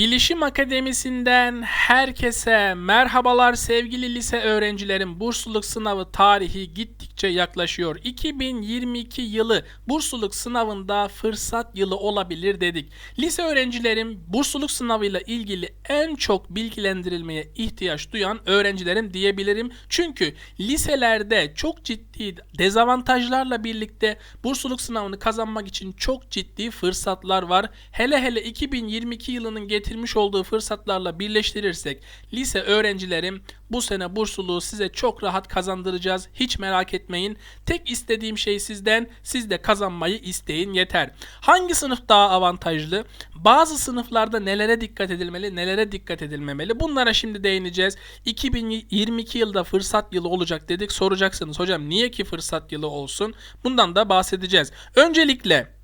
Bilişim Akademisi'nden herkese merhabalar sevgili lise öğrencilerim. Bursluluk sınavı tarihi gittikçe yaklaşıyor. 2022 yılı bursluluk sınavında fırsat yılı olabilir dedik. Lise öğrencilerim bursluluk sınavıyla ilgili en çok bilgilendirilmeye ihtiyaç duyan öğrencilerim diyebilirim. Çünkü liselerde çok ciddi dezavantajlarla birlikte bursluluk sınavını kazanmak için çok ciddi fırsatlar var. Hele hele 2022 yılının getirmiş olduğu fırsatlarla birleştirirsek lise öğrencilerim bu sene bursluluğu size çok rahat kazandıracağız. Hiç merak etmeyin. Tek istediğim şey sizden siz de kazanmayı isteyin yeter. Hangi sınıf daha avantajlı? Bazı sınıflarda nelere dikkat edilmeli, nelere dikkat edilmemeli? Bunlara şimdi değineceğiz. 2022 yılda fırsat yılı olacak dedik. Soracaksınız hocam niye ki fırsat yılı olsun? Bundan da bahsedeceğiz. Öncelikle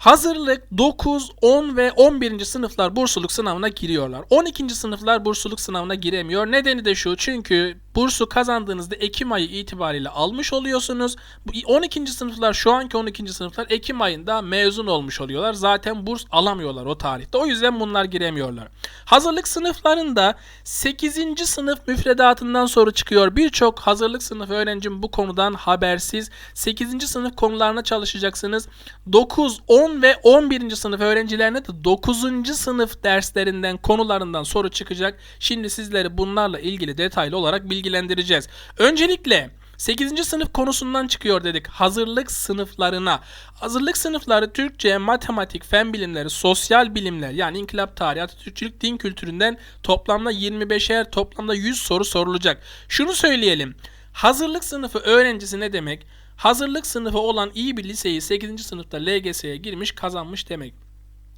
Hazırlık 9, 10 ve 11. sınıflar bursluluk sınavına giriyorlar. 12. sınıflar bursluluk sınavına giremiyor. Nedeni de şu çünkü bursu kazandığınızda Ekim ayı itibariyle almış oluyorsunuz. Bu 12. sınıflar şu anki 12. sınıflar Ekim ayında mezun olmuş oluyorlar. Zaten burs alamıyorlar o tarihte. O yüzden bunlar giremiyorlar. Hazırlık sınıflarında 8. sınıf müfredatından soru çıkıyor. Birçok hazırlık sınıf öğrencim bu konudan habersiz. 8. sınıf konularına çalışacaksınız. 9, 10 ve 11. sınıf öğrencilerine de 9. sınıf derslerinden konularından soru çıkacak. Şimdi sizleri bunlarla ilgili detaylı olarak bilgilendireceğiz. Öncelikle 8. sınıf konusundan çıkıyor dedik. Hazırlık sınıflarına. Hazırlık sınıfları Türkçe, matematik, fen bilimleri, sosyal bilimler yani inkılap tarihi, Atatürkçülük, din kültüründen toplamda 25'er, toplamda 100 soru sorulacak. Şunu söyleyelim. Hazırlık sınıfı öğrencisi ne demek? Hazırlık sınıfı olan iyi bir liseyi 8. sınıfta LGS'ye girmiş kazanmış demek.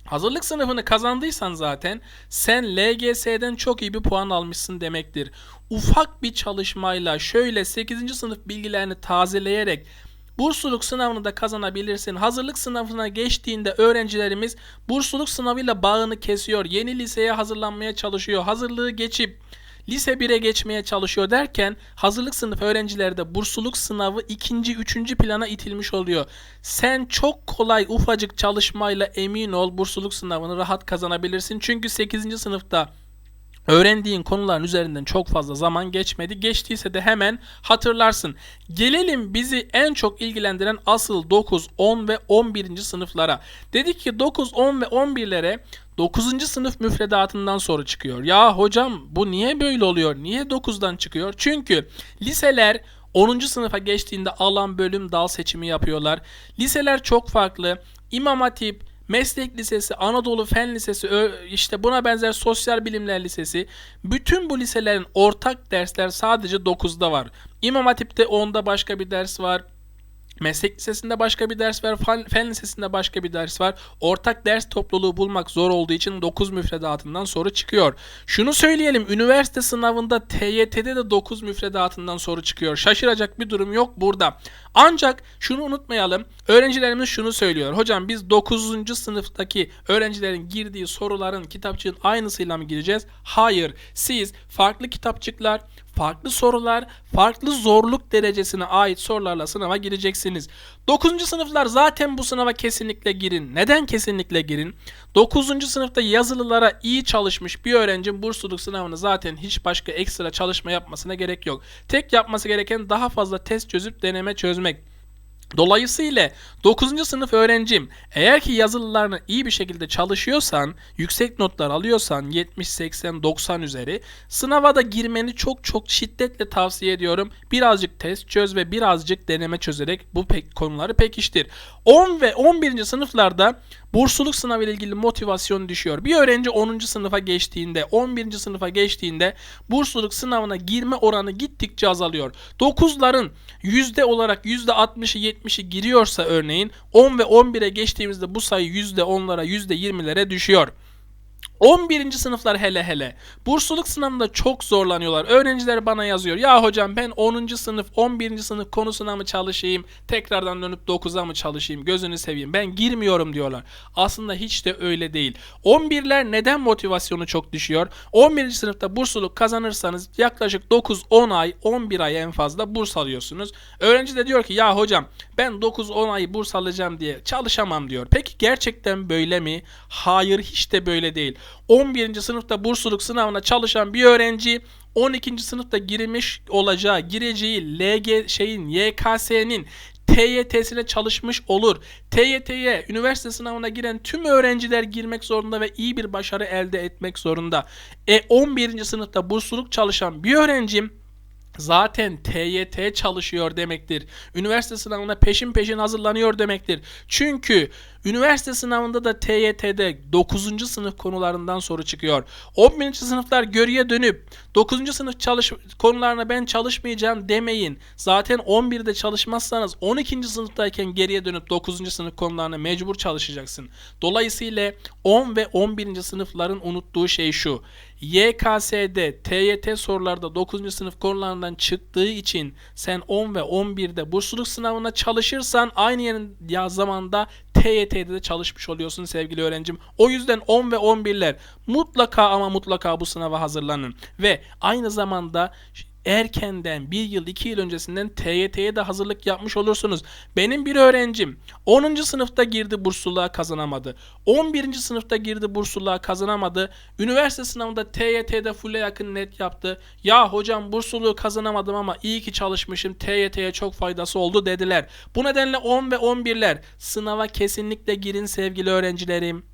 Hazırlık sınıfını kazandıysan zaten sen LGS'den çok iyi bir puan almışsın demektir. Ufak bir çalışmayla şöyle 8. sınıf bilgilerini tazeleyerek Bursluluk sınavını da kazanabilirsin. Hazırlık sınavına geçtiğinde öğrencilerimiz bursluluk sınavıyla bağını kesiyor. Yeni liseye hazırlanmaya çalışıyor. Hazırlığı geçip lise 1'e geçmeye çalışıyor derken hazırlık sınıf öğrencileri de bursluluk sınavı ikinci, üçüncü plana itilmiş oluyor. Sen çok kolay ufacık çalışmayla emin ol bursluluk sınavını rahat kazanabilirsin. Çünkü 8. sınıfta Öğrendiğin konuların üzerinden çok fazla zaman geçmedi. Geçtiyse de hemen hatırlarsın. Gelelim bizi en çok ilgilendiren asıl 9, 10 ve 11. sınıflara. Dedik ki 9, 10 ve 11'lere 9. sınıf müfredatından soru çıkıyor. Ya hocam bu niye böyle oluyor? Niye 9'dan çıkıyor? Çünkü liseler 10. sınıfa geçtiğinde alan bölüm dal seçimi yapıyorlar. Liseler çok farklı. İmam Hatip, Meslek Lisesi, Anadolu Fen Lisesi, işte buna benzer Sosyal Bilimler Lisesi. Bütün bu liselerin ortak dersler sadece 9'da var. İmam Hatip'te 10'da başka bir ders var. Meslek lisesinde başka bir ders var, fen, fen lisesinde başka bir ders var. Ortak ders topluluğu bulmak zor olduğu için 9 müfredatından soru çıkıyor. Şunu söyleyelim, üniversite sınavında TYT'de de 9 müfredatından soru çıkıyor. Şaşıracak bir durum yok burada. Ancak şunu unutmayalım, öğrencilerimiz şunu söylüyor. Hocam biz 9. sınıftaki öğrencilerin girdiği soruların kitapçığın aynısıyla mı gireceğiz? Hayır, siz farklı kitapçıklar, farklı sorular, farklı zorluk derecesine ait sorularla sınava gireceksiniz. 9. sınıflar zaten bu sınava kesinlikle girin. Neden kesinlikle girin? 9. sınıfta yazılılara iyi çalışmış bir öğrencinin bursluluk sınavını zaten hiç başka ekstra çalışma yapmasına gerek yok. Tek yapması gereken daha fazla test çözüp deneme çözmek. Dolayısıyla 9. sınıf öğrencim eğer ki yazılılarını iyi bir şekilde çalışıyorsan, yüksek notlar alıyorsan 70, 80, 90 üzeri sınava da girmeni çok çok şiddetle tavsiye ediyorum. Birazcık test çöz ve birazcık deneme çözerek bu pek konuları pekiştir. 10 ve 11. sınıflarda bursluluk sınavı ile ilgili motivasyon düşüyor. Bir öğrenci 10. sınıfa geçtiğinde, 11. sınıfa geçtiğinde bursluluk sınavına girme oranı gittikçe azalıyor. 9'ların yüzde olarak %60'ı 70'i giriyorsa örneğin 10 ve 11'e geçtiğimizde bu sayı %10'lara %20'lere düşüyor. 11. sınıflar hele hele bursluluk sınavında çok zorlanıyorlar. Öğrenciler bana yazıyor. Ya hocam ben 10. sınıf 11. sınıf konusuna mı çalışayım? Tekrardan dönüp 9'a mı çalışayım? Gözünü seveyim. Ben girmiyorum diyorlar. Aslında hiç de öyle değil. 11'ler neden motivasyonu çok düşüyor? 11. sınıfta bursluluk kazanırsanız yaklaşık 9-10 ay 11 ay en fazla burs alıyorsunuz. Öğrenci de diyor ki ya hocam ben 9-10 ay burs alacağım diye çalışamam diyor. Peki gerçekten böyle mi? Hayır hiç de böyle değil. 11. sınıfta bursluluk sınavına çalışan bir öğrenci 12. sınıfta girmiş olacağı, gireceği LG şeyin YKS'nin TYT'sine çalışmış olur. TYT'ye üniversite sınavına giren tüm öğrenciler girmek zorunda ve iyi bir başarı elde etmek zorunda. E 11. sınıfta bursluluk çalışan bir öğrencim zaten TYT çalışıyor demektir. Üniversite sınavına peşin peşin hazırlanıyor demektir. Çünkü üniversite sınavında da TYT'de 9. sınıf konularından soru çıkıyor. 11. sınıflar geriye dönüp 9. sınıf çalış konularına ben çalışmayacağım demeyin. Zaten 11'de çalışmazsanız 12. sınıftayken geriye dönüp 9. sınıf konularına mecbur çalışacaksın. Dolayısıyla 10 ve 11. sınıfların unuttuğu şey şu. YKS'de TYT sorularda 9. sınıf konularından çıktığı için sen 10 ve 11'de bursluluk sınavına çalışırsan aynı yerin zamanda TYT'de de çalışmış oluyorsun sevgili öğrencim. O yüzden 10 ve 11'ler mutlaka ama mutlaka bu sınava hazırlanın. Ve aynı zamanda erkenden bir yıl iki yıl öncesinden TYT'ye de hazırlık yapmış olursunuz. Benim bir öğrencim 10. sınıfta girdi bursluluğa kazanamadı. 11. sınıfta girdi bursluluğa kazanamadı. Üniversite sınavında TYT'de full'e yakın net yaptı. Ya hocam bursluluğu kazanamadım ama iyi ki çalışmışım TYT'ye çok faydası oldu dediler. Bu nedenle 10 ve 11'ler sınava kesinlikle girin sevgili öğrencilerim.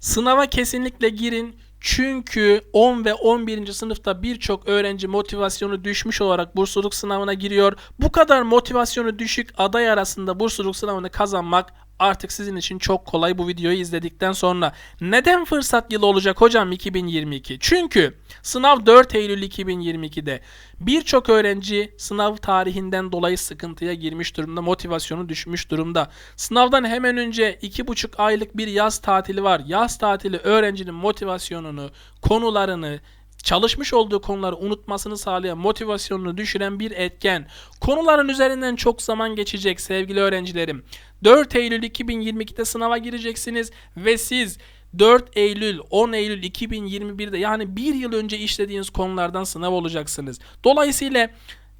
Sınava kesinlikle girin. Çünkü 10 ve 11. sınıfta birçok öğrenci motivasyonu düşmüş olarak bursluluk sınavına giriyor. Bu kadar motivasyonu düşük aday arasında bursluluk sınavını kazanmak artık sizin için çok kolay bu videoyu izledikten sonra. Neden fırsat yılı olacak hocam 2022? Çünkü sınav 4 Eylül 2022'de birçok öğrenci sınav tarihinden dolayı sıkıntıya girmiş durumda, motivasyonu düşmüş durumda. Sınavdan hemen önce 2,5 aylık bir yaz tatili var. Yaz tatili öğrencinin motivasyonunu, konularını, çalışmış olduğu konuları unutmasını sağlayan, motivasyonunu düşüren bir etken. Konuların üzerinden çok zaman geçecek sevgili öğrencilerim. 4 Eylül 2022'de sınava gireceksiniz ve siz 4 Eylül 10 Eylül 2021'de yani bir yıl önce işlediğiniz konulardan sınav olacaksınız. Dolayısıyla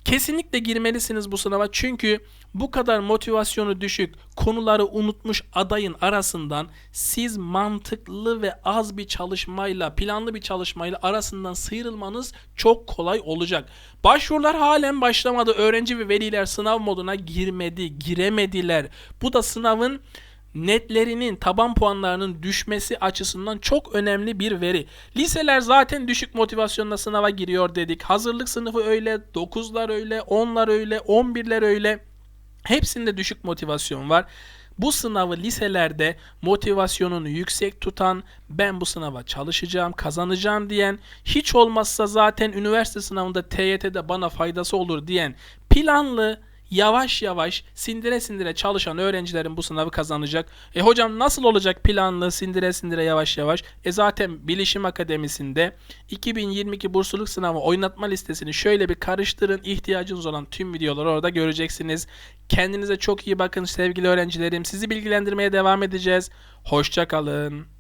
Kesinlikle girmelisiniz bu sınava çünkü bu kadar motivasyonu düşük, konuları unutmuş adayın arasından siz mantıklı ve az bir çalışmayla, planlı bir çalışmayla arasından sıyrılmanız çok kolay olacak. Başvurular halen başlamadı. Öğrenci ve veliler sınav moduna girmedi, giremediler. Bu da sınavın netlerinin taban puanlarının düşmesi açısından çok önemli bir veri. Liseler zaten düşük motivasyonla sınava giriyor dedik. Hazırlık sınıfı öyle, 9'lar öyle, 10'lar öyle, 11'ler öyle. Hepsinde düşük motivasyon var. Bu sınavı liselerde motivasyonunu yüksek tutan, ben bu sınava çalışacağım, kazanacağım diyen, hiç olmazsa zaten üniversite sınavında TYT'de bana faydası olur diyen, planlı, yavaş yavaş sindire sindire çalışan öğrencilerin bu sınavı kazanacak. E hocam nasıl olacak planlı sindire sindire yavaş yavaş? E zaten Bilişim Akademisi'nde 2022 bursluluk sınavı oynatma listesini şöyle bir karıştırın. İhtiyacınız olan tüm videoları orada göreceksiniz. Kendinize çok iyi bakın sevgili öğrencilerim. Sizi bilgilendirmeye devam edeceğiz. Hoşçakalın.